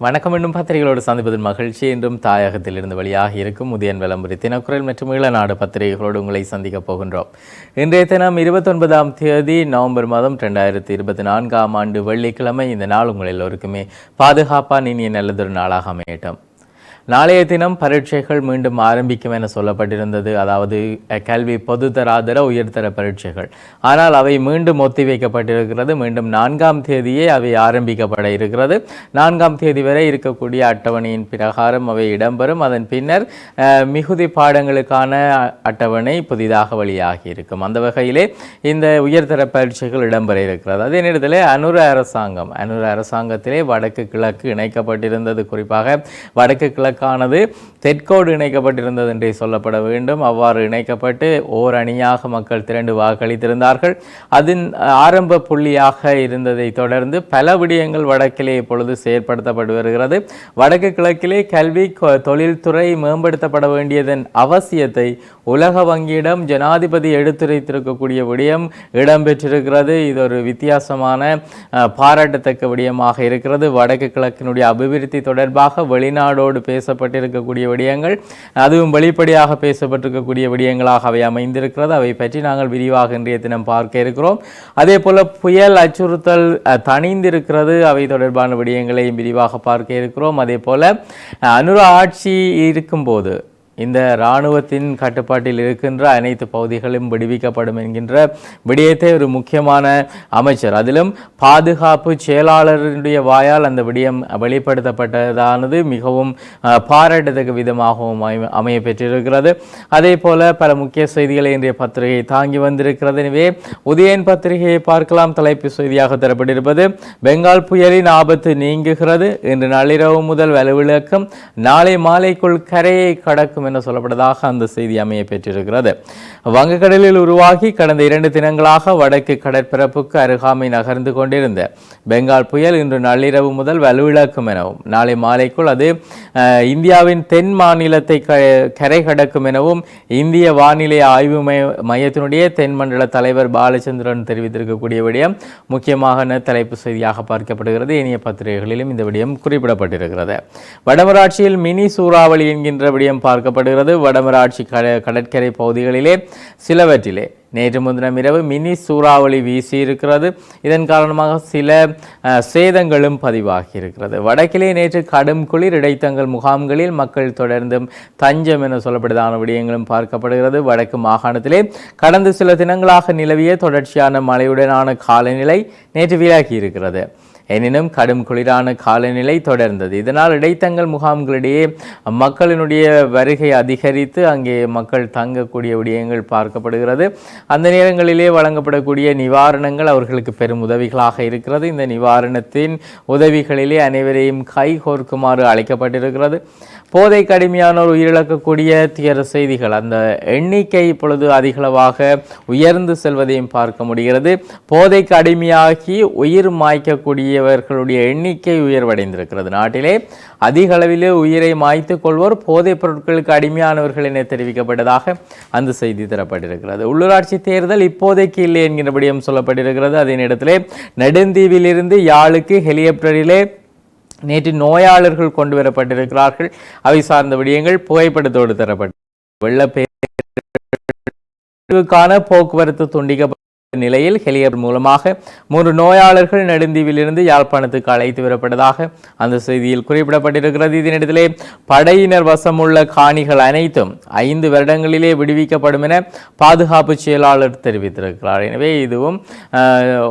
வணக்கம் என்னும் பத்திரிகைகளோடு சந்திப்பதில் மகிழ்ச்சி. என்றும் தாயகத்திலிருந்து வெளியாக இருக்கும் உதயன் விளம்பரி தினக்குரல் மற்றும் ஈழநாடு பத்திரிகைகளோடு உங்களை சந்திக்கப் போகின்றோம். இன்றைய தினம் இருபத்தொன்பதாம் தேதி நவம்பர் மாதம் ரெண்டாயிரத்தி இருபத்தி நான்காம் ஆண்டு வெள்ளிக்கிழமை. இந்த நாள் உங்கள் எல்லோருக்குமே பாதுகாப்பான இனிய நல்லதொரு நாளாக அமையட்டும். நாளைய தினம் பரீட்சைகள் மீண்டும் ஆரம்பிக்கும் என சொல்லப்பட்டிருந்தது. அதாவது கல்வி பொதுத்தராதர உயர்தர பரீட்சைகள். ஆனால் அவை மீண்டும் ஒத்திவைக்கப்பட்டிருக்கிறது. மீண்டும் நான்காம் தேதியே அவை ஆரம்பிக்கப்பட இருக்கிறது. நான்காம் தேதி வரை இருக்கக்கூடிய அட்டவணையின் பிரகாரம் அவை இடம்பெறும். அதன் பின்னர் மிகுதி பாடங்களுக்கான அட்டவணை புதிதாக வெளியாகி இருக்கும் அந்த வகையிலே இந்த உயர்தர பரீட்சைகள் இடம்பெற இருக்கிறது. அதே நேரத்தில் அனுர அரசாங்கம் அனுர அரசாங்கத்திலே வடக்கு கிழக்கு இணைக்கப்பட்டிருந்தது. குறிப்பாக வடக்கு கிழக்கு கிழக்கானது தெற்கோடு இணைக்கப்பட்டிருந்தது என்றே சொல்லப்பட வேண்டும். அவ்வாறு இணைக்கப்பட்டு ஓர் அணியாக மக்கள் திரண்டு வாக்களித்திருந்தார்கள். அதன் ஆரம்ப புள்ளியாக இருந்ததை தொடர்ந்து பல விடயங்கள் வடக்கிலே இப்பொழுது செயற்படுத்தப்பட்டு வருகிறது. வடக்கு கிழக்கிலே கல்வி தொழில்துறை மேம்படுத்தப்பட வேண்டியதன் அவசியத்தை உலக வங்கியிடம் ஜனாதிபதி எடுத்துரைத்திருக்கக்கூடிய விடயம் இடம்பெற்றிருக்கிறது. இது ஒரு வித்தியாசமான பாராட்டத்தக்க விடயமாக இருக்கிறது. வடக்கு கிழக்கினுடைய அபிவிருத்தி தொடர்பாக வெளிநாடோடு பேசப்பட்டிருக்கக்கூடிய விடயங்கள் அதுவும் வெளிப்படையாக பேசப்பட்டிருக்கக்கூடிய விடயங்களாக அவை அமைந்திருக்கிறது. அவை பற்றி நாங்கள் விரிவாக இன்றைய தினம் பார்க்க இருக்கிறோம். அதே போல் புயல் அச்சுறுத்தல் தணிந்திருக்கிறது. அவை தொடர்பான விடயங்களையும் விரிவாக பார்க்க இருக்கிறோம். அதே போல் அனுர ஆட்சி இருக்கும்போது இந்த இராணுவத்தின் கட்டுப்பாட்டில் இருக்கின்ற அனைத்து பகுதிகளும் விடுவிக்கப்படும் என்கின்ற விடயத்தை ஒரு முக்கியமான அமைச்சர். அதிலும் பாதுகாப்பு செயலாளருடைய வாயால் அந்த விடயம் வெளிப்படுத்தப்பட்டதானது மிகவும் பாராட்டத்தக்க விதமாகவும் அமைய- பெற்றிருக்கிறது அதே போல பல முக்கிய செய்திகளை இன்றைய பத்திரிகை தாங்கி வந்திருக்கிறது. எனவே உதயன் பத்திரிகையை பார்க்கலாம். தலைப்பு செய்தியாக தரப்பட்டிருப்பது பெங்கால் புயலின் ஆபத்து நீங்குகிறது. இன்று நள்ளிரவு முதல் வலுவிழக்கம். நாளை மாலைக்குள் கரையை கடக்கும் என சொல்லப்பட்டதாக அந்த செய்தி அமைய பெற்றிருக்கிறது. வங்கக்கடலில் உருவாகி கடந்த இரண்டு தினங்களாக வடக்கு கடற்பரப்புக்கு அருகாமை நகர்ந்து கொண்டிருந்த பெங்கால் புயல் இன்று நள்ளிரவு முதல் வலுவிழக்கும் எனவும் நாளை மாலைக்குள் அது இந்தியாவின் தென் மாநிலத்தை கரை கடக்கும் எனவும் இந்திய வானிலை ஆய்வு மைய- மையத்தினுடைய தென்மண்டல தலைவர் பாலச்சந்திரன் தெரிவித்திருக்கக்கூடிய விடயம் முக்கியமாக தலைப்பு செய்தியாக பார்க்கப்படுகிறது. இனிய பத்திரிகைகளிலும் இந்த விடயம் குறிப்பிடப்பட்டிருக்கிறது. வடமராட்சியில் மினி சூறாவளி என்கின்ற விடயம் காணப்படுகிறது வடமராட்சி கட- கடற்கரை பகுதிகளிலே சிலவற்றிலே. நேற்று முன்தினம் இரவு மினி சூறாவளி வீசி இருக்கிறது இதன் காரணமாக சில சேதங்களும் பதிவாகி இருக்கிறது வடக்கிலே நேற்று கடும் குளிர் இடைத்தங்கள் முகாம்களில் மக்கள் தொடர்ந்தும் தஞ்சம் என சொல்லப்படுதான விடயங்களும் பார்க்கப்படுகிறது. வடக்கு மாகாணத்திலே கடந்த சில தினங்களாக நிலவிய தொடர்ச்சியான மழையுடனான காலநிலை நேற்று விலகி இருக்கிறது எனினும் கடும் குளிரான காலநிலை தொடர்ந்தது. இதனால் இடைத்தங்கள் முகாம்களிடையே மக்களினுடைய வருகை அதிகரித்து அங்கே மக்கள் தங்கக்கூடிய விடயங்கள் பார்க்கப்படுகிறது. அந்த நேரங்களிலே வழங்கப்படக்கூடிய நிவாரணங்கள் அவர்களுக்கு பெரும் உதவிகளாக இருக்கிறது. இந்த நிவாரணத்தின் உதவிகளிலே அனைவரையும் கைகோர்க்குமாறு அழைக்கப்பட்டிருக்கிறது. போதை கடுமையானோர் உயிரிழக்கக்கூடிய துயர செய்திகள். அந்த எண்ணிக்கை இப்பொழுது அதிகளவாக உயர்ந்து செல்வதையும் பார்க்க முடிகிறது. போதைக்கு அடிமையாகி உயிர் மாய்க்கக்கூடியவர்களுடைய எண்ணிக்கை உயர்வடைந்திருக்கிறது. நாட்டிலே அதிக அளவிலே உயிரை மாய்த்து கொள்வோர் போதைப் பொருட்களுக்கு அடிமையானவர்கள் என தெரிவிக்கப்பட்டதாக அந்த செய்தி தரப்பட்டிருக்கிறது. உள்ளூராட்சி தேர்தல் இப்போதைக்கு இல்லை என்கிறபடியும் சொல்லப்பட்டிருக்கிறது. அதே நேரத்திலே நெடுந்தீவிலிருந்து யாழுக்கு ஹெலிகாப்டரிலே நேற்று நோயாளர்கள் கொண்டு வரப்பட்டிருக்கிறார்கள். அவை சார்ந்த விடயங்கள் புகைப்படத்தோடு தரப்பட்டு வெள்ளப்பெருக்கான போக்குவரத்து துண்டிக்கப்பட்ட நிலையில் ஹெலிகாப்டர் மூலமாக மூன்று நோயாளர்கள் நெடுந்தீவிலிருந்து யாழ்ப்பாணத்துக்கு அழைத்து வரப்பட்டதாக அந்த செய்தியில் குறிப்பிடப்பட்டிருக்கிறது. இதனிடத்திலே படையினர் வசமுள்ள காணிகள் அனைத்தும் ஐந்து வருடங்களிலே விடுவிக்கப்படும் என பாதுகாப்பு செயலாளர் தெரிவித்திருக்கிறார். எனவே இதுவும்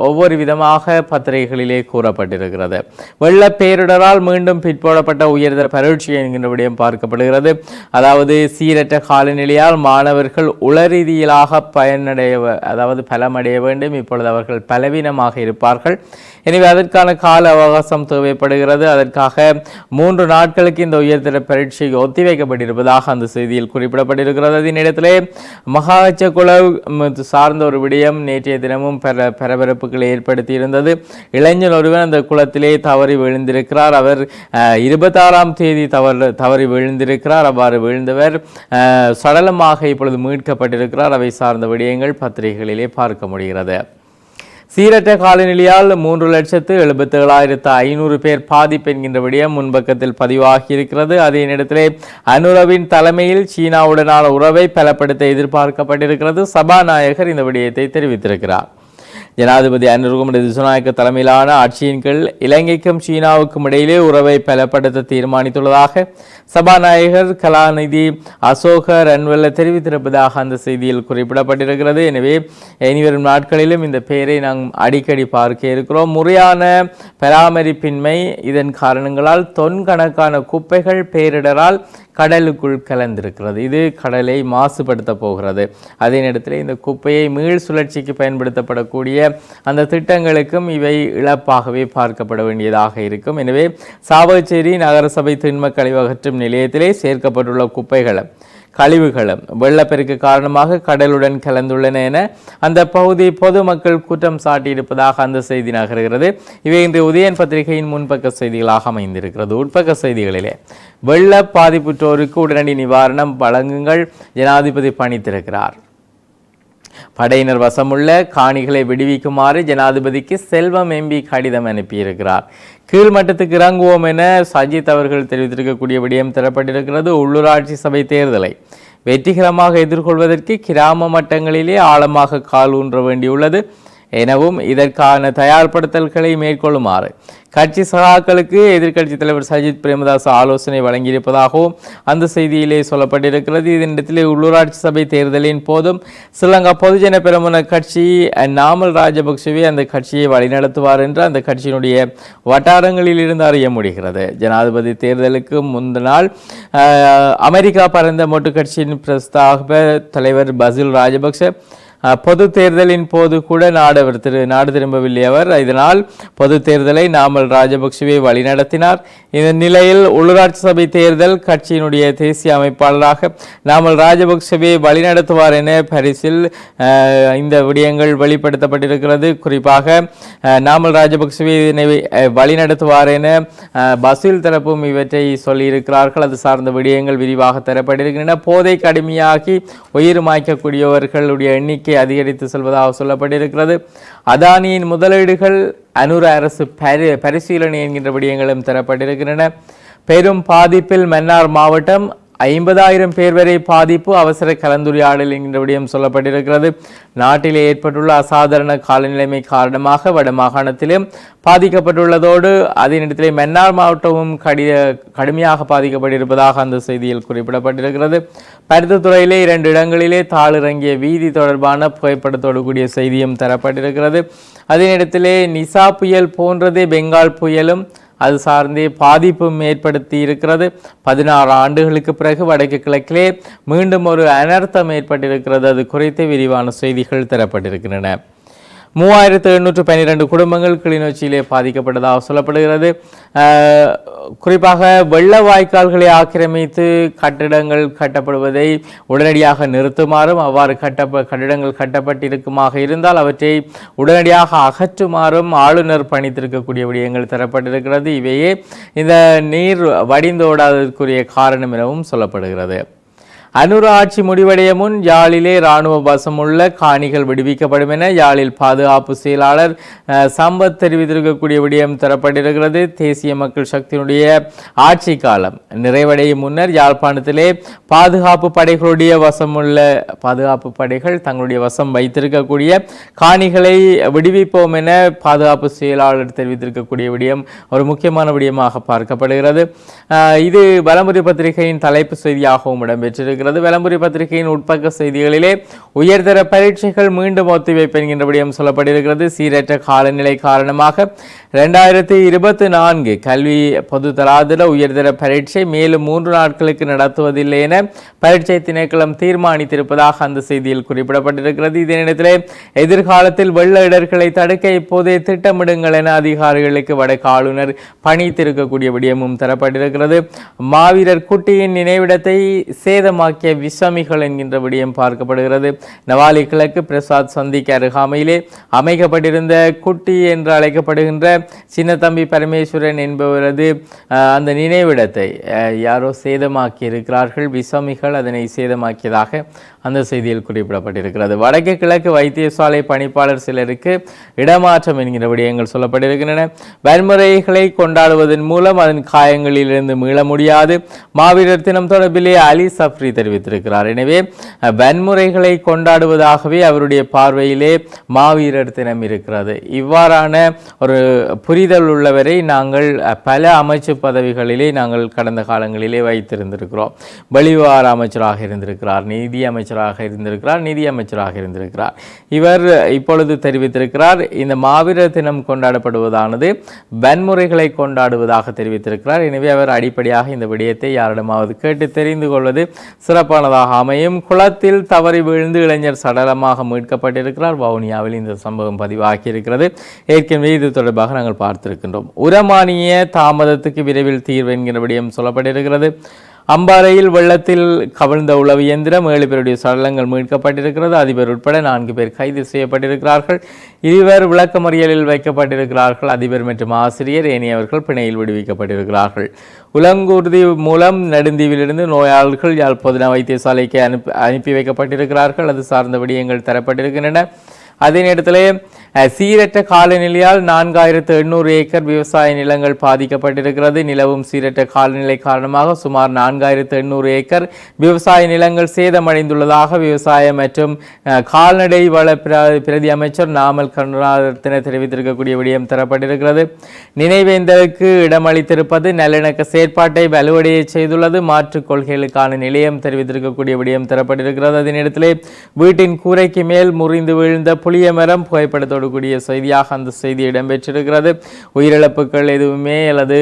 ஒவ்வொரு விதமாக பத்திரிகைகளிலே கூறப்பட்டிருக்கிறது. வெள்ள பேரிடரால் மீண்டும் பிற்போடப்பட்ட உயர்தர பரீட்சை என்கின்ற விடயம் பார்க்கப்படுகிறது. அதாவது சீரற்ற காலநிலையால் மாணவர்கள் உளரீதியிலாக பயனடைய அதாவது அடைய வேண்டும். இப்பொழுது அவர்கள் பலவீனமாக இருப்பார்கள். எனவே அதற்கான கால அவகாசம் தேவைப்படுகிறது. அதற்காக மூன்று நாட்களுக்கு இந்த உயர்தர பரீட்சை ஒத்திவைக்கப்பட்டிருப்பதாக அந்த செய்தியில் குறிப்பிடப்பட்டிருக்கிறது. அதனிடத்திலே மகாச்ச குழு சார்ந்த ஒரு விடயம் நேற்றைய தினமும் பெர பரபரப்புகளை ஏற்படுத்தியிருந்தது. இளைஞர் ஒருவர் அந்த குளத்திலே தவறி விழுந்திருக்கிறார். அவர் இருபத்தாறாம் தேதி தவறு தவறி விழுந்திருக்கிறார். அவ்வாறு விழுந்தவர் சடலமாக இப்பொழுது மீட்கப்பட்டிருக்கிறார். அவை சார்ந்த விடயங்கள் பத்திரிகைகளிலே பார்க்க முடியும். முடிகிறது. சீரற்ற காலநிலையால் மூன்று லட்சத்து எழுபத்தி ஏழாயிரத்து ஐநூறு பேர் பாதிப்பு என்கின்ற விடயம் முன்பக்கத்தில் பதிவாகி இருக்கிறது அதே நேரத்திலே அனுரவின் தலைமையில் சீனாவுடனான உறவை பலப்படுத்த எதிர்பார்க்கப்பட்டிருக்கிறது. சபாநாயகர் இந்த விடயத்தை தெரிவித்திருக்கிறார். ஜனாதிபதி அனுருகுமர திசுநாயக்க தலைமையிலான ஆட்சியின் கீழ் இலங்கைக்கும் சீனாவுக்கும் இடையிலே உறவை பலப்படுத்த தீர்மானித்துள்ளதாக சபாநாயகர் கலாநிதி அசோக ரன்வெல்ல தெரிவித்திருப்பதாக அந்த செய்தியில் குறிப்பிடப்பட்டிருக்கிறது. எனவே இனிவரும் நாட்களிலும் இந்த பெயரை நாம் அடிக்கடி பார்க்க இருக்கிறோம். முறையான பராமரிப்பின்மை இதன் காரணங்களால் தொன்கணக்கான குப்பைகள் பேரிடரால் கடலுக்குள் கலந்திருக்கிறது. இது கடலை மாசுபடுத்த போகிறது. அதே நேரத்தில் இந்த குப்பையை மீள் சுழற்சிக்கு பயன்படுத்தப்படக்கூடிய அந்த திட்டங்களுக்கும் இவை இழப்பாகவே பார்க்கப்பட வேண்டியதாக இருக்கும். எனவே சாவகச்சேரி நகரசபை திண்ம கழிவகற்றும் நிலையத்திலே சேர்க்கப்பட்டுள்ள குப்பைகளை கழிவுகளும் வெள்ளப்பெருக்கு காரணமாக கடலுடன் கலந்துள்ளன என அந்த பகுதி பொதுமக்கள் குற்றம் சாட்டியிருப்பதாக அந்த செய்தி நகர்கிறது. இவை இன்று உதயன் பத்திரிகையின் முன்பக்க செய்திகளாக அமைந்திருக்கிறது. உட்பக்க செய்திகளிலே வெள்ள பாதிப்புற்றோருக்கு உடனடி நிவாரணம் வழங்குங்கள் ஜனாதிபதி பணித்திருக்கிறார். படையினர் வசமுள்ள காணிகளை விடுவிக்குமாறு ஜனாதிபதிக்கு செல்வம் எம்பி கடிதம் அனுப்பியிருக்கிறார். கீழ்மட்டத்துக்கு இறங்குவோம் என சஜித் அவர்கள் தெரிவித்திருக்கக்கூடிய விடயம் தரப்பட்டிருக்கிறது. உள்ளூராட்சி சபை தேர்தலை வெற்றிகரமாக எதிர்கொள்வதற்கு கிராம மட்டங்களிலே ஆழமாக கால் ஊன்ற வேண்டியுள்ளது. எனவும் இதற்கான தயார்படுத்தல்களை மேற்கொள்ளுமாறு. கட்சி சகாக்களுக்கு எதிர்க்கட்சி தலைவர் சஜித் பிரேமதாஸ் ஆலோசனை வழங்கியிருப்பதாகவும் அந்த செய்தியிலே சொல்லப்பட்டிருக்கிறது. இதனிடத்திலே உள்ளூராட்சி சபை தேர்தலின் போதும் ஸ்ரீலங்கா பொதுஜன பெருமன கட்சி நாமல் ராஜபக்சவே அந்த கட்சியை வழிநடத்துவார் என்று அந்த கட்சியினுடைய வட்டாரங்களில் இருந்து அறிய முடிகிறது. ஜனாதிபதி தேர்தலுக்கு முந்த நாள் அமெரிக்கா பரந்த மொட்டு கட்சியின் பிரஸ்தாப தலைவர் பசில் ராஜபக்சே பொது தேர்தலின் போது கூட நாடு திரு நாடு திரும்பவில்லை அவர். இதனால் பொது தேர்தலை நாமல் ராஜபக்சவே வழிநடத்தினார். இந்த நிலையில் உள்ளூராட்சி சபை தேர்தல் கட்சியினுடைய தேசிய அமைப்பாளராக நாமல் ராஜபக்சவே வழிநடத்துவார் என பரிசில் இந்த விடயங்கள் வெளிப்படுத்தப்பட்டிருக்கிறது. குறிப்பாக நாமல் ராஜபக்சவே இதனை வழிநடத்துவார் என பசில் தரப்பும் இவற்றை சொல்லியிருக்கிறார்கள். அது சார்ந்த விடயங்கள் விரிவாக தரப்பட்டிருக்கின்றன. போதை கடுமையாகி உயிர் மாய்க்கக்கூடியவர்களுடைய எண்ணிக்கை அதிகரித்து செல்வதாக சொல்லப்பட்டிருக்கிறது. அதானியின் முதலீடுகள் அனுர அரசு பரி பரிசீலனை என்கின்ற விடயங்களும் தரப்பட்டிருக்கின்றன. பெரும் பாதிப்பில் மன்னார் மாவட்டம் ஐம்பதாயிரம் பேர் வரை பாதிப்பு அவசர கலந்துரையாடல் என்கின்ற விடயம் சொல்லப்பட்டிருக்கிறது. நாட்டிலே ஏற்பட்டுள்ள அசாதாரண காலநிலைமை காரணமாக வட மாகாணத்திலும் பாதிக்கப்பட்டுள்ளதோடு அதே நேரத்திலே மன்னார் மாவட்டமும் கடித கடுமையாக பாதிக்கப்பட்டிருப்பதாக அந்த செய்தியில் குறிப்பிடப்பட்டிருக்கிறது. பருத்தித்துறையிலே இரண்டு இடங்களிலே தாளிறங்கிய வீதி தொடர்பான புகைப்படத்தோடு கூடிய செய்தியும் தரப்பட்டிருக்கிறது. அதே நேரத்திலே நிசா புயல் போன்றதே பெங்கால் புயலும் அது சார்ந்தே பாதிப்பும் ஏற்படுத்தி இருக்கிறது. பதினாறு ஆண்டுகளுக்கு பிறகு வடக்கு கிழக்கிலே மீண்டும் ஒரு அனர்த்தம் ஏற்பட்டிருக்கிறது. அது குறித்து விரிவான செய்திகள் தரப்பட்டிருக்கின்றன. மூவாயிரத்து எண்ணூற்று பன்னிரெண்டு குடும்பங்கள் கிளிநொச்சியிலே பாதிக்கப்பட்டதாக சொல்லப்படுகிறது. குறிப்பாக வெள்ள வாய்க்கால்களை ஆக்கிரமித்து கட்டிடங்கள் கட்டப்படுவதை உடனடியாக நிறுத்துமாறும் அவ்வாறு கட்டப்ப கட்டிடங்கள் கட்டப்பட்டிருக்குமாக இருந்தால் அவற்றை உடனடியாக அகற்றுமாறும் ஆளுநர் பணித்திருக்கக்கூடிய விடயங்கள் தரப்பட்டிருக்கிறது. இவையே இந்த நீர் வடிந்தோடாததற்குரிய காரணம் எனவும் சொல்லப்படுகிறது. அனுர ஆட்சி முடிவடைய முன் யாழிலே இராணுவ வசமுள்ள காணிகள் விடுவிக்கப்படும் என யாழில் பாதுகாப்பு செயலாளர் சம்பத் தெரிவித்திருக்கக்கூடிய விடயம் தரப்பட்டிருக்கிறது. தேசிய மக்கள் சக்தியினுடைய ஆட்சி காலம் நிறைவடையும் முன்னர் யாழ்ப்பாணத்திலே பாதுகாப்பு படைகளுடைய வசமுள்ள பாதுகாப்பு படைகள் தங்களுடைய வசம் வைத்திருக்கக்கூடிய காணிகளை விடுவிப்போம் என பாதுகாப்பு செயலாளர் தெரிவித்திருக்கக்கூடிய விடயம் ஒரு முக்கியமான விடயமாக பார்க்கப்படுகிறது. இது வலமுறை பத்திரிகையின் தலைப்பு செய்தியாகவும் இடம்பெற்றிருக்கிறது. வலமுறை பத்திரிகையின் உட்பக்க செய்திகளிலே உயர்தர பரீட்சைகள் மீண்டும் ஒத்திவைப்பு என்கின்ற விடயம் சொல்லப்பட்டிருக்கிறது. சீரற்ற காலநிலை காரணமாக ரெண்டாயிரத்தி இருபத்தி நான்கு கல்வி பொது தராதர உயர்தர பரீட்சை மேலும் மூன்று நாட்களுக்கு நடத்துவதில்லை என பரீட்சை திணைக்களம் தீர்மானித்திருப்பதாக அந்த செய்தியில் குறிப்பிடப்பட்டிருக்கிறது. இதே நேரத்திலே எதிர்காலத்தில் வெள்ள இடர்களை தடுக்க இப்போதே திட்டமிடுங்கள் என அதிகாரிகளுக்கு வடக்கு ஆளுநர் பணித்திருக்கக்கூடிய விடயமும் தரப்பட்டிருக்கிறது. மாவீரர் குட்டியின் நினைவிடத்தை சேதமாக்கி வாக்கிய விசமிகள் என்கின்ற விடயம் பார்க்கப்படுகிறது. நவாலி கிழக்கு பிரசாத் சந்திக்கு அருகாமையிலே அமைக்கப்பட்டிருந்த குட்டி என்று அழைக்கப்படுகின்ற சின்னத்தம்பி பரமேஸ்வரன் என்பவரது அந்த நினைவிடத்தை யாரோ சேதமாக்கி இருக்கிறார்கள். விசமிகள் அதனை சேதமாக்கியதாக அந்த செய்தியில் குறிப்பிடப்பட்டிருக்கிறது. வடக்கு கிழக்கு வைத்தியசாலை பணிப்பாளர் சிலருக்கு இடமாற்றம் என்கிற விடயங்கள் சொல்லப்பட்டிருக்கின்றன. வன்முறைகளை கொண்டாடுவதன் மூலம் அதன் காயங்களிலிருந்து மீள முடியாது. மாவீரர் தினம் தொடர்பிலே அலி சப்ரி தெரிவித்திருக்கிறார். எனவே வன்முறைகளை கொண்டாடுவதாகவே அவருடைய பார்வையிலே மாவீரர் தினம் இருக்கிறது. இவ்வாறான ஒரு புரிதல் உள்ளவரை நாங்கள் பல அமைச்சு பதவிகளிலே நாங்கள் கடந்த காலங்களிலே வைத்திருந்திருக்கிறோம். வெளிவார அமைச்சராக இருந்திருக்கிறார் நீதி அமைச்சராக இருந்திருக்கிறார் நிதி அமைச்சராக இருந்திருக்கிறார். இவர் இப்பொழுது தெரிவித்திருக்கிறார் இந்த மாவீரர் தினம் கொண்டாடப்படுவதானது வன்முறைகளை கொண்டாடுவதாக தெரிவித்திருக்கிறார். எனவே அவர் அடிப்படையாக இந்த விடயத்தை யாரிடமாவது கேட்டு தெரிந்து கொள்வது சிறப்பானதாக அமையும். குளத்தில் தவறி விழுந்து இளைஞர் சடலமாக மீட்கப்பட்டிருக்கிறார். வவுனியாவில் இந்த சம்பவம் பதிவாகியிருக்கிறது. ஏற்கனவே இது தொடர்பாக நாங்கள் பார்த்திருக்கின்றோம். உரமானிய தாமதத்துக்கு விரைவில் தீர்வு என்கிற விடயம் சொல்லப்பட்டிருக்கிறது. அம்பாறையில் வெள்ளத்தில் கவிழ்ந்த உளவு இயந்திரம் ஏழு பேருடைய சடலங்கள் மீட்கப்பட்டிருக்கிறது. அதிபர் உட்பட நான்கு பேர் கைது செய்யப்பட்டிருக்கிறார்கள். இருவர் விளக்கமறியலில் வைக்கப்பட்டிருக்கிறார்கள். அதிபர் மற்றும் ஆசிரியர் ஏனையவர்கள் பிணையில் விடுவிக்கப்பட்டிருக்கிறார்கள். உலங்கூர்தி மூலம் நெடுந்தீவிலிருந்து நோயாளர்கள் யாழ் பொதுன வைத்தியசாலைக்கு அனுப்பி அனுப்பி வைக்கப்பட்டிருக்கிறார்கள். அது சார்ந்த விடயங்கள் தரப்பட்டிருக்கின்றன. அதே நேரத்தில் சீரற்ற காலநிலையால் நான்காயிரத்து எண்ணூறு ஏக்கர் விவசாய நிலங்கள் பாதிக்கப்பட்டிருக்கிறது. நிலவும் சீரற்ற காலநிலை காரணமாக சுமார் நான்காயிரத்து எண்ணூறு ஏக்கர் விவசாய நிலங்கள் சேதமடைந்துள்ளதாக விவசாய மற்றும் கால்நடை வள பிர- பிரதி அமைச்சர் நாமல் கருணாரத்தின தெரிவித்திருக்கக்கூடிய விடயம் தரப்பட்டிருக்கிறது. நினைவேந்தலுக்கு இடமளித்திருப்பது நல்லிணக்க செயற்பாட்டை வலுவடைய செய்துள்ளது. மாற்றுக் கொள்கைகளுக்கான நிலையம் தெரிவித்திருக்கக்கூடிய விடயம் தரப்பட்டிருக்கிறது. அதே நேரத்திலே வீட்டின் கூரைக்கு மேல் முறிந்து விழுந்த புளிய மரம் புகைப்படத்தோடு கூடிய செய்தியாக அந்த செய்தி இடம்பெற்றிருக்கிறது. உயிரிழப்புகள் எதுவுமே அல்லது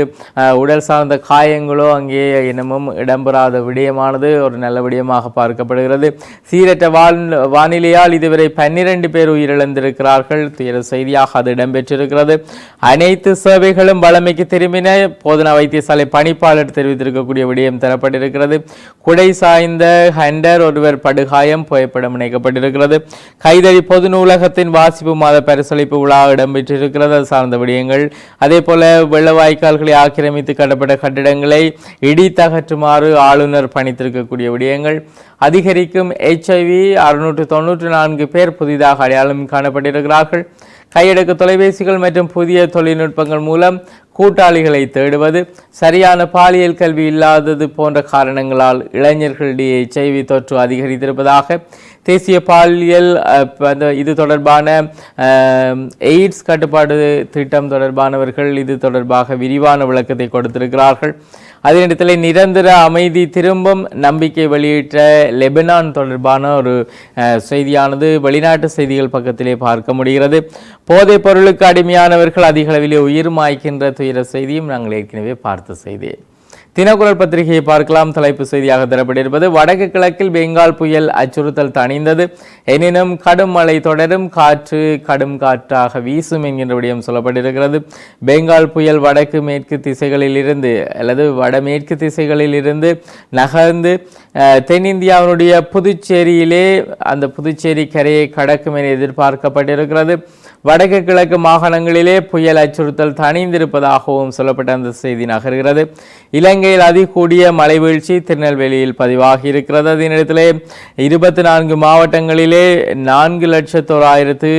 உடல் சார்ந்த காயங்களோ அங்கே இன்னமும் இடம்பெறாத விடயமானது ஒரு நல்ல விடயமாக பார்க்கப்படுகிறது. சீரற்ற வான் வானிலையால் இதுவரை பன்னிரண்டு பேர் உயிரிழந்திருக்கிறார்கள். துயர செய்தியாக அது இடம்பெற்றிருக்கிறது. அனைத்து சேவைகளும் வளமைக்கு திரும்பின போதனா வைத்தியசாலை பணிப்பாளர் தெரிவித்திருக்கக்கூடிய விடயம் தரப்பட்டிருக்கிறது. குடை சாய்ந்த ஹண்டர் ஒருவர் படுகாயம் புகைப்படம் இணைக்கப்பட்டிருக்கிறது. கைதறி பொது தமிழகத்தின் வாசிப்பு மாத பரிசளிப்பு விழா இடம்பெற்றிருக்கிறது. அது சார்ந்த விடயங்கள். அதே போல வெள்ளவாய்க்கால்களை ஆக்கிரமித்து கட்டப்பட்ட கட்டிடங்களை இடித்தகற்றுமாறு ஆளுநர் பணித்திருக்கக்கூடிய விடயங்கள். அதிகரிக்கும் எச்ஐவி அறுநூற்று தொண்ணூற்று நான்கு பேர் புதிதாக அடையாளம் காணப்பட்டிருக்கிறார்கள். கையடக்கு தொலைபேசிகள் மற்றும் புதிய தொழில்நுட்பங்கள் மூலம் கூட்டாளிகளை தேடுவது சரியான பாலியல் கல்வி இல்லாதது போன்ற காரணங்களால் இளைஞர்களிடையே செய்வி தொற்று அதிகரித்திருப்பதாக தேசிய பாலியல் அந்த இது தொடர்பான எய்ட்ஸ் கட்டுப்பாடு திட்டம் தொடர்பானவர்கள் இது தொடர்பாக விரிவான விளக்கத்தை கொடுத்திருக்கிறார்கள். அதே நேரத்தில் நிரந்தர அமைதி திரும்பும் நம்பிக்கை வெளியிட்ட லெபனான் தொடர்பான ஒரு செய்தியானது வெளிநாட்டு செய்திகள் பக்கத்திலே பார்க்க முடிகிறது. போதைப் பொருளுக்கு அடிமையானவர்கள் அதிக அளவிலே உயிர் மாய்க்கின்ற துயர செய்தியும் நாங்கள் ஏற்கனவே பார்த்த செய்தி. தினக்குரல் பத்திரிகையை பார்க்கலாம். தலைப்பு செய்தியாக தரப்பட்டிருப்பது வடக்கு கிழக்கில் பெங்கால் புயல் அச்சுறுத்தல் தணிந்தது. எனினும் கடும் மழை தொடரும் காற்று கடும் காற்றாக வீசும் என்கின்ற விடயம் சொல்லப்பட்டிருக்கிறது. பெங்கால் புயல் வடக்கு மேற்கு திசைகளில் இருந்து அல்லது வடமேற்கு திசைகளில் இருந்து நகர்ந்து தென்னிந்தியாவினுடைய புதுச்சேரியிலே அந்த புதுச்சேரி கரையை கடக்கும் என எதிர்பார்க்கப்பட்டிருக்கிறது. வடக்கு கிழக்கு மாகாணங்களிலே புயல் அச்சுறுத்தல் தணிந்திருப்பதாகவும் சொல்லப்பட்ட அந்த செய்தி நகர்கிறது. இலங்கையில் அதிகூடிய மழை வீழ்ச்சி திருநெல்வேலியில் பதிவாகி இருக்கிறது அதனிடத்திலே இருபத்தி நான்கு மாவட்டங்களிலே நான்கு லட்சத்தோராயிரத்து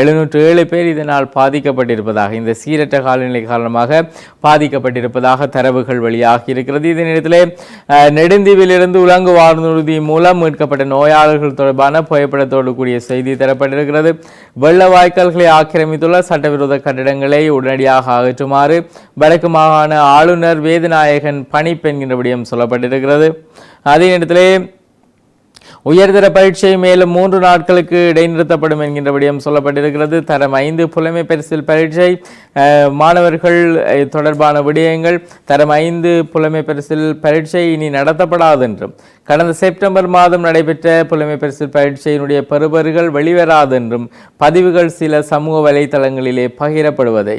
எழுநூற்று ஏழு பேர் இதனால் பாதிக்கப்பட்டிருப்பதாக இந்த சீரற்ற காலநிலை காரணமாக பாதிக்கப்பட்டிருப்பதாக தரவுகள் வெளியாகி இருக்கிறது இதனிடத்திலே நெடுந்தீவிலிருந்து உலங்கு வானூர்தி மூலம் மீட்கப்பட்ட நோயாளர்கள் தொடர்பான புகைப்படத்தோடு கூடிய செய்தி தரப்பட்டிருக்கிறது. வெள்ள வாய்க்கால்களை ஆக்கிரமித்துள்ள சட்டவிரோத கட்டிடங்களை உடனடியாக அகற்றுமாறு வடக்கு மாகாண ஆளுநர் வேதநாயகன் பணிப்பெண்கின்றபடியும் விடயம் சொல்லப்பட்டிருக்கிறது. அதே நேரத்திலே உயர்தர பரீட்சை மேலும் மூன்று நாட்களுக்கு இடைநிறுத்தப்படும் என்கின்ற விடயம் சொல்லப்பட்டிருக்கிறது. தரம் ஐந்து புலமை பரிசில் பரீட்சை. மாணவர்கள் தொடர்பான விடயங்கள். தரம் ஐந்து புலமை பரிசில் பரீட்சை இனி நடத்தப்படாது என்றும் கடந்த செப்டம்பர் மாதம் நடைபெற்ற புலமை பரிசில் பரீட்சையினுடைய பெறுபர்கள் வெளிவராது என்றும் பதிவுகள் சில சமூக வலைதளங்களிலே பகிரப்படுவதை.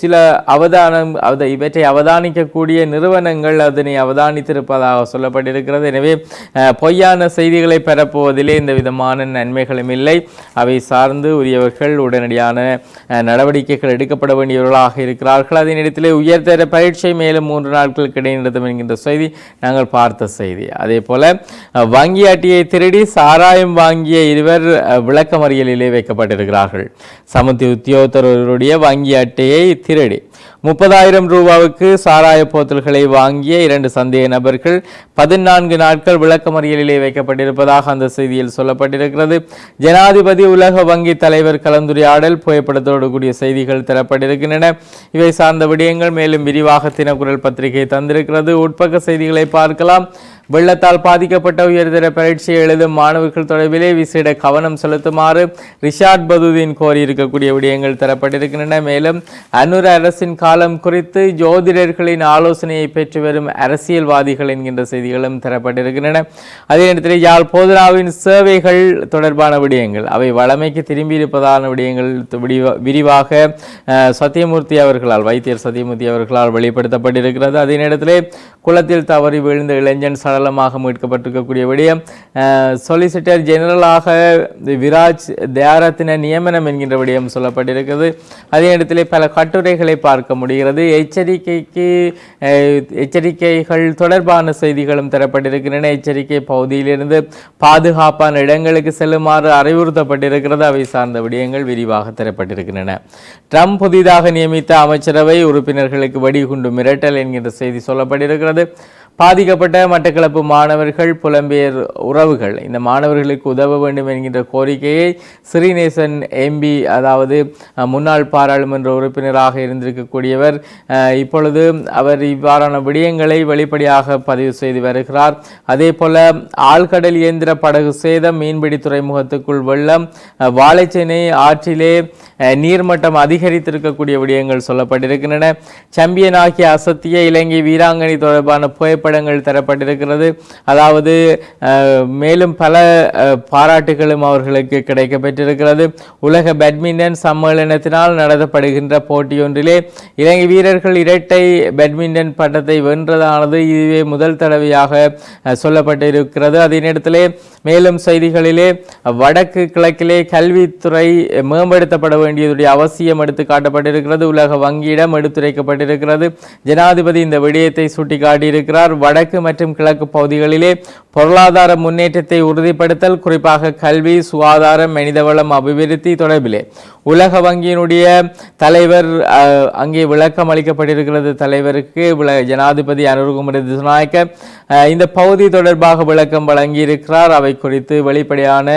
சில அவதானம் அவத இவற்றை அவதானிக்கக்கூடிய நிறுவனங்கள் அதனை அவதானித்திருப்பதாக சொல்லப்பட்டிருக்கிறது. எனவே பொய்யான செய்திகளை பரப்புவதிலே இந்த விதமான நன்மைகளும் இல்லை. அவை சார்ந்து உரியவர்கள் உடனடியான நடவடிக்கைகள் எடுக்கப்பட வேண்டியவர்களாக இருக்கிறார்கள். அதே நேரத்திலே உயர்தர பரீட்சை மேலும் மூன்று நாட்களுக்கு இடைநிறுத்தம் என்கின்ற செய்தி நாங்கள் பார்த்த செய்தி. அதே போல வங்கி அட்டையை திருடி சாராயம் வாங்கிய இருவர் விளக்கமறியலிலே வைக்கப்பட்டிருக்கிறார்கள். சமுத்தி உத்தியோகத்தர்களுடைய வங்கி அட்டை அட்டையை திருடி முப்பதாயிரம் ரூபாவுக்கு சாராய போத்தல்களை வாங்கிய இரண்டு சந்தேக நபர்கள் பதினான்கு நாட்கள் விளக்கமறியலிலே வைக்கப்பட்டிருப்பதாக அந்த செய்தியில் சொல்லப்பட்டிருக்கிறது. ஜனாதிபதி உலக வங்கி தலைவர் கலந்துரையாடல் புகைப்படத்தோடு கூடிய செய்திகள் தரப்பட்டிருக்கின்றன. இவை சார்ந்த விடயங்கள் மேலும் விரிவாக தினக்குரல் பத்திரிகை தந்திருக்கிறது. உட்பக்க செய்திகளை பார்க்கலாம். வெள்ளத்தால் பாதிக்கப்பட்ட உயர்தர பரீட்சை எழுதும் மாணவர்கள் தொடர்பிலே விசேட கவனம் செலுத்துமாறு ரிஷாட் பதுதீன் கோரியிருக்கக்கூடிய விடயங்கள் தரப்பட்டிருக்கின்றன. மேலும் அன்னூர் அரசின் காலம் குறித்து ஜோதிடர்களின் ஆலோசனையை பெற்று வரும் அரசியல்வாதிகள் என்கின்ற செய்திகளும் தரப்பட்டிருக்கின்றன. அதே நேரத்தில் யாழ் போதனாவின் சேவைகள் தொடர்பான விடயங்கள் அவை வளமைக்கு திரும்பி இருப்பதான விடயங்கள் விரிவாக சத்தியமூர்த்தி அவர்களால் வைத்தியர் சத்தியமூர்த்தி அவர்களால் வெளிப்படுத்தப்பட்டிருக்கிறது. அதே நேரத்தில் குளத்தில் தவறி விழுந்த இளைஞன் சடலமாக மீட்கப்பட்டிருக்கக்கூடிய விடயம் சொலிசிட்டர் ஜெனரலாக விராஜ் தியாரத்தின நியமனம் என்கின்ற விடயம் சொல்லப்பட்டிருக்கிறது. அதே நேரத்தில் பல கட்டுரைகளை பார்க்க முடிகிறது. எச்சரிக்கைக்கு எச்சரிக்கைகள் தொடர்பான செய்திகளும் தரப்பட்டிருக்கின்றன. எச்சரிக்கை பகுதியிலிருந்து பாதுகாப்பான இடங்களுக்கு செல்லுமாறு அறிவுறுத்தப்பட்டிருக்கிறது. அவை சார்ந்த விடயங்கள் விரிவாக தரப்பட்டிருக்கின்றன. ட்ரம்ப் புதிதாக நியமித்த அமைச்சரவை உறுப்பினர்களுக்கு வெடிகுண்டு மிரட்டல் என்கின்ற செய்தி சொல்லப்பட்டிருக்கிறது. பாதிக்கப்பட்ட மட்டக்களப்பு மாணவர்கள் புலம்பெயர் உறவுகள். இந்த மாணவர்களுக்கு உதவ வேண்டும் என்கின்ற கோரிக்கையை ஸ்ரீநேசன் எம்பி அதாவது முன்னாள் பாராளுமன்ற உறுப்பினராக இருந்திருக்கக்கூடியவர் இப்பொழுது அவர் இவ்வாறான விடயங்களை வெளிப்படையாக பதிவு செய்து வருகிறார். அதே போல ஆழ்கடல் இயந்திர படகு சேதம் மீன்பிடி துறைமுகத்துக்குள் வெள்ளம் வாழைச்சேனை ஆற்றிலே நீர்மட்டம் அதிகரித்திருக்கக்கூடிய விடயங்கள் சொல்லப்பட்டிருக்கின்றன. சம்பியனாகிய அசத்திய இலங்கை வீராங்கனை தொடர்பான புகைப்படங்கள் தரப்பட்டிருக்கிறது. அதாவது மேலும் பல பாராட்டுகளும் அவர்களுக்கு கிடைக்கப்பெற்றிருக்கிறது. உலக பேட்மிண்டன் சம்மேளனத்தினால் நடத்தப்படுகின்ற போட்டியொன்றிலே இலங்கை வீரர்கள் இரட்டை பேட்மிண்டன் பட்டத்தை வென்றதானது இதுவே முதல் தடவையாக சொல்லப்பட்டிருக்கிறது. அதே நேரத்திலே மேலும் செய்திகளிலே வடக்கு கிழக்கிலே கல்வித்துறை மேம்படுத்தப்பட வேண்டியதுடைய அவசியம் எடுத்து காட்டப்பட்டிருக்கிறது. உலக வங்கியிடம் எடுத்துரைக்கப்பட்டிருக்கிறது. ஜனாதிபதி இந்த விடயத்தை சுட்டிக்காட்டியிருக்கிறார். வடக்கு மற்றும் கிழக்கு பகுதிகளிலே பொருளாதார முன்னேற்றத்தை உறுதிப்படுத்தல் குறிப்பாக கல்வி சுகாதாரம் மனிதவளம் அபிவிருத்தி தொடர்பிலே. உலக வங்கியினுடைய தலைவர் அங்கே விளக்கம் அளிக்கப்பட்டிருக்கிறது. தலைவருக்கு ஜனாதிபதி அனுருகுமரி திசுநாயக்க இந்த பகுதி தொடர்பாக விளக்கம் வழங்கியிருக்கிறார். அவை குறித்து வெளிப்படையான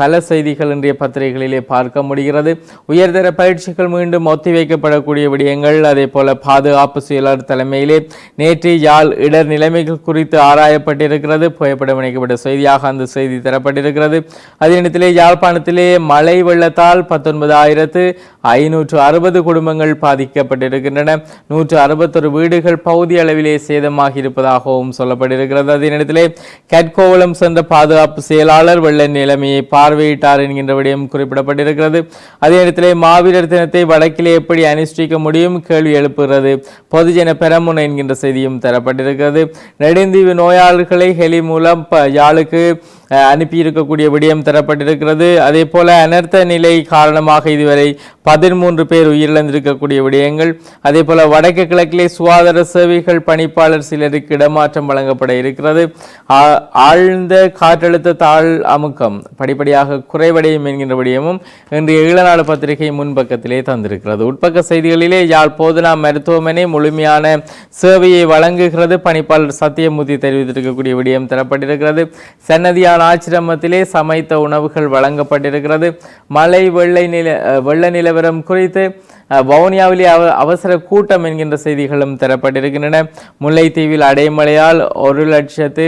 பல செய்திகள் இன்றைய பத்திரிகைகளிலே பார்க்க முடிகிறது. உயர்தர பயிற்சிகள் மீண்டும் ஒத்திவைக்கப்படக்கூடிய விடயங்கள் அதே போல பாதுகாப்பு செயலர் தலைமையிலே நேற்று யாழ் இட இடர் நிலைமைகள் குறித்து ஆராயப்பட்டிருக்கிறது. புகைப்படம் இணைக்கப்பட்ட செய்தியாக அந்த செய்தி தரப்பட்டிருக்கிறது. அதே நேரத்திலே யாழ்ப்பாணத்திலே மழை வெள்ளத்தால் பத்தொன்பதாயிரத்து ஐநூற்று அறுபது குடும்பங்கள் பாதிக்கப்பட்டிருக்கின்றன. நூற்று அறுபத்தொரு வீடுகள் பகுதி அளவிலே சேதமாகி இருப்பதாகவும் சொல்லப்பட்டிருக்கிறது. அதே நேரத்திலே கட்கோவளம் சென்ற பாதுகாப்பு செயலாளர் வெள்ள நிலைமையை பார்வையிட்டார் என்கின்ற விடயம் குறிப்பிடப்பட்டிருக்கிறது. அதே நேரத்திலே மாவீரர் தினத்தை வடக்கிலே எப்படி அனுஷ்டிக்க முடியும் கேள்வி எழுப்புகிறது. பொதுஜன பெரமுன என்கின்ற செய்தியும் தரப்பட்டிருக்கிறது. நெடுந்தீவு நோயாளர்களை ஹெலி மூலம் ப- யாழுக்கு அனுப்பியிருக்கக்கூடிய விடயம் தரப்பட்டிருக்கிறது. அதே போல் அனர்த்த நிலை காரணமாக இதுவரை பதிமூன்று பேர் உயிரிழந்திருக்கக்கூடிய விடயங்கள். அதே போல் வடக்கு கிழக்கிலே சுகாதார சேவைகள் பணிப்பாளர் சிலருக்கு இடமாற்றம் வழங்கப்பட இருக்கிறது. ஆ- ஆழ்ந்த காற்றழுத்த தாழ் அமுக்கம் படிப்படியாக குறைவடையும் என்கின்ற விடயமும் இன்றைய ஈழநாடு பத்திரிகை முன்பக்கத்திலே தந்திருக்கிறது. உட்பக்க செய்திகளிலே யாழ் போதனா மருத்துவமனை முழுமையான சேவையை வழங்குகிறது. பணிப்பாளர் சத்தியமூர்த்தி தெரிவித்திருக்கக்கூடிய விடயம் தரப்பட்டிருக்கிறது. சன்னதியான ஆச்சிரமத்திலே சமைத்த உணவுகள் வழங்கப்பட்டிருக்கிறது. மழை வெள்ளை நில வெள்ள நிலவரம் குறித்து வவுனியாவிலே அவ அவசர கூட்டம் என்கின்ற செய்திகளும் தரப்பட்டிருக்கின்றன. முல்லைத்தீவில் அடைமழையால் ஒரு லட்சத்து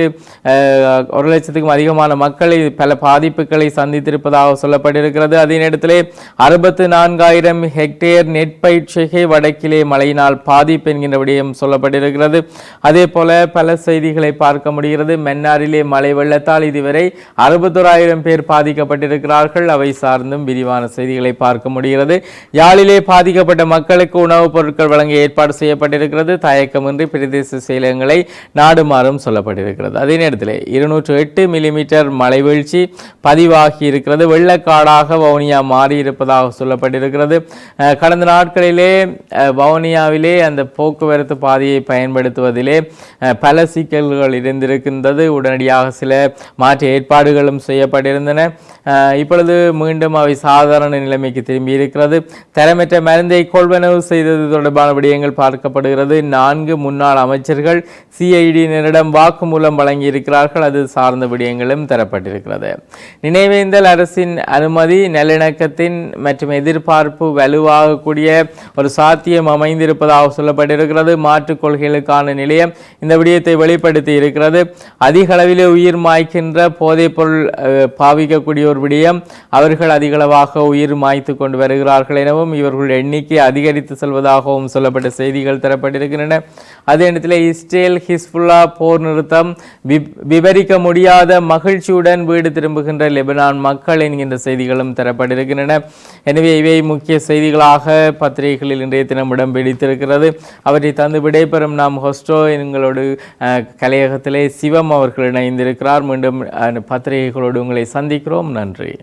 ஒரு லட்சத்துக்கும் அதிகமான மக்களை பல பாதிப்புகளை சந்தித்திருப்பதாக சொல்லப்பட்டிருக்கிறது. அதே நேரத்திலே அறுபத்து நான்காயிரம் ஹெக்டேர் நெற்பயிற்சிகை வடக்கிலே மழையினால் பாதிப்பு என்கின்ற விடயம் சொல்லப்பட்டிருக்கிறது. அதே போல பல செய்திகளை பார்க்க முடிகிறது. மன்னாரிலே மழை வெள்ளத்தால் இதுவரை அறுபத்தோராயிரம் பேர் பாதிக்கப்பட்டிருக்கிறார்கள். அவை சார்ந்தும் விரிவான செய்திகளை பார்க்க முடிகிறது. யாழிலே பாதி பாதிக்கப்பட்ட மக்களுக்கு உணவுப் பொருட்கள் வழங்க ஏற்பாடு செய்யப்பட்டிருக்கிறது. தயக்கமின்றி பிரதேச செயலகங்களை நாடுமாறும் சொல்லப்பட்டிருக்கிறது. அதே நேரத்தில் இருநூற்று எட்டு மில்லிமீட்டர் மழை வீழ்ச்சி பதிவாகி இருக்கிறது. வெள்ளக்காடாக வவுனியா மாறி இருப்பதாக சொல்லப்பட்டிருக்கிறது கடந்த நாட்களிலே வவுனியாவிலே அந்த போக்குவரத்து பாதையை பயன்படுத்துவதிலே பல சிக்கல்கள் இருந்திருக்கின்றது. உடனடியாக சில மாற்று ஏற்பாடுகளும் செய்யப்பட்டிருந்தன. இப்பொழுது மீண்டும் அவை சாதாரண நிலைமைக்கு திரும்பி இருக்கிறது. தரமற்ற மருந்தை கொள்வனவு செய்தது தொடர்பான விடயங்கள் பார்க்கப்படுகிறது. நான்கு முன்னாள் அமைச்சர்கள் சிஐடியினரிடம் வாக்குமூலம் வழங்கி இருக்கிறார்கள் அது சார்ந்த விடயங்களும் தரப்பட்டிருக்கிறது. நினைவேந்தல் அரசின் அனுமதி நல்லிணக்கத்தின் மற்றும் எதிர்பார்ப்பு வலுவாகக்கூடிய ஒரு சாத்தியம் அமைந்திருப்பதாக சொல்லப்பட்டிருக்கிறது. மாற்றுக் கொள்கைகளுக்கான நிலையம் இந்த விடயத்தை வெளிப்படுத்தி இருக்கிறது. அதிக அளவிலே உயிர் மாய்க்கின்ற போதைப் பொருள் பாவிக்கக்கூடிய ஒரு விடயம் அவர்கள் அதிகளவாக உயிர் மாய்த்து கொண்டு வருகிறார்கள் எனவும் இவர்கள் எண்ணிக்கை அதிகரித்து செல்வதாகவும் சொல்லப்பட்ட செய்திகள் தரப்பட்டிருக்கின்றன. அதே நேரத்தில் இஸ்ரேல் ஹிஸ்புல்லா போர் நிறுத்தம் விவரிக்க முடியாத மகிழ்ச்சியுடன் வீடு திரும்புகின்ற லெபனான் மக்கள் என்கின்ற செய்திகளும் தரப்பட்டிருக்கின்றன. எனவே இவை முக்கிய செய்திகளாக பத்திரிகைகளில் இன்றைய தினம் இடம் பிடித்திருக்கிறது. அவற்றை தந்து விடைபெறும் நாம் ஹொஸ்டோ எங்களோடு கலையகத்திலே சிவம் அவர்கள் இணைந்திருக்கிறார். மீண்டும் பத்திரிகைகளோடு உங்களை சந்திக்கிறோம். நன்றி